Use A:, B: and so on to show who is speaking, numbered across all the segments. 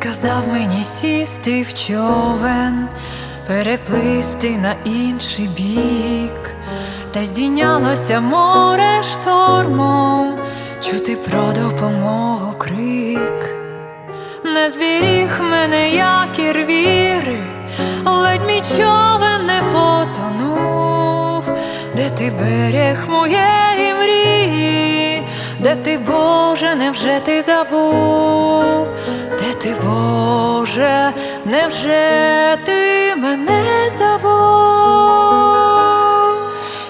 A: сказав мені сісти в човен, переплисти на інший бік, та здійнялося море штормом, чути про допомогу крик. Не зберіг мене якір віри, ледь мій човен не потонув, де ти берег моєї мрії, де ти, Боже, невже ти забув, ти, Боже, невже ти мене забув?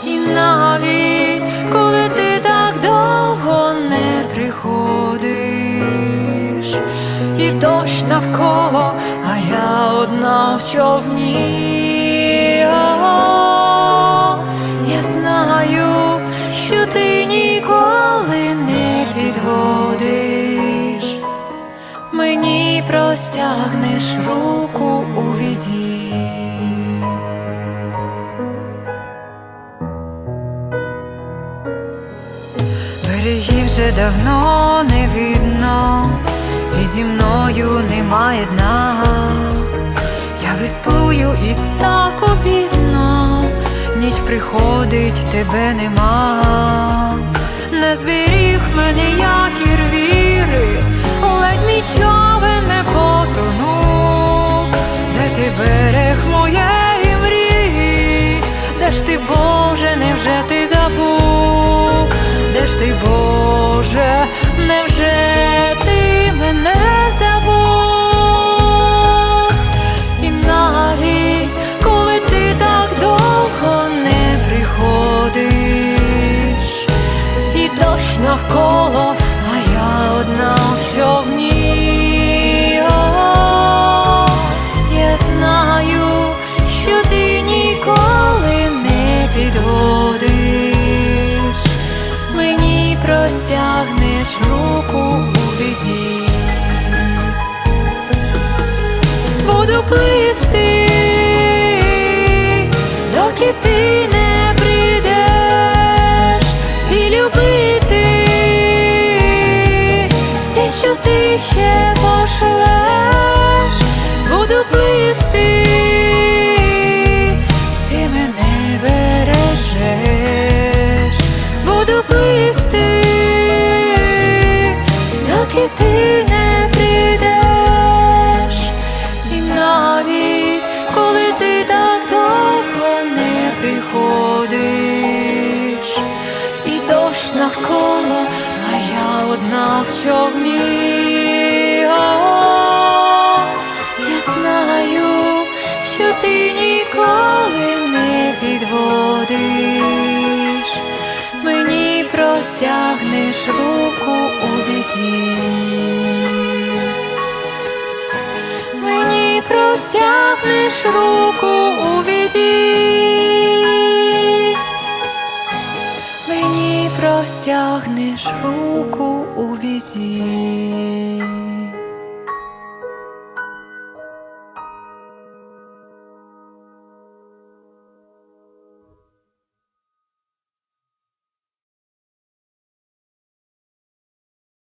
A: І навіть коли ти так довго не приходиш, і дощ навколо, а я одна в човні. Я знаю, що ти ніколи не підводиш, простягнеш руку у віді. Берегів вже давно не видно, і зі мною немає дна. Я веслую і так обідно, ніч приходить, тебе нема. Не зберіг мене якір навколо, а я одна в човні. Я знаю, що ти ніколи не підводиш, мені простягнеш руку у біді. Буду плисти, не приходиш, і дощ навколо, а я одна в човні. О, Я знаю, що ти ніколи не підводиш, мені простягнеш руку у біді. Мені простягнеш руку простягнеш руку у біді.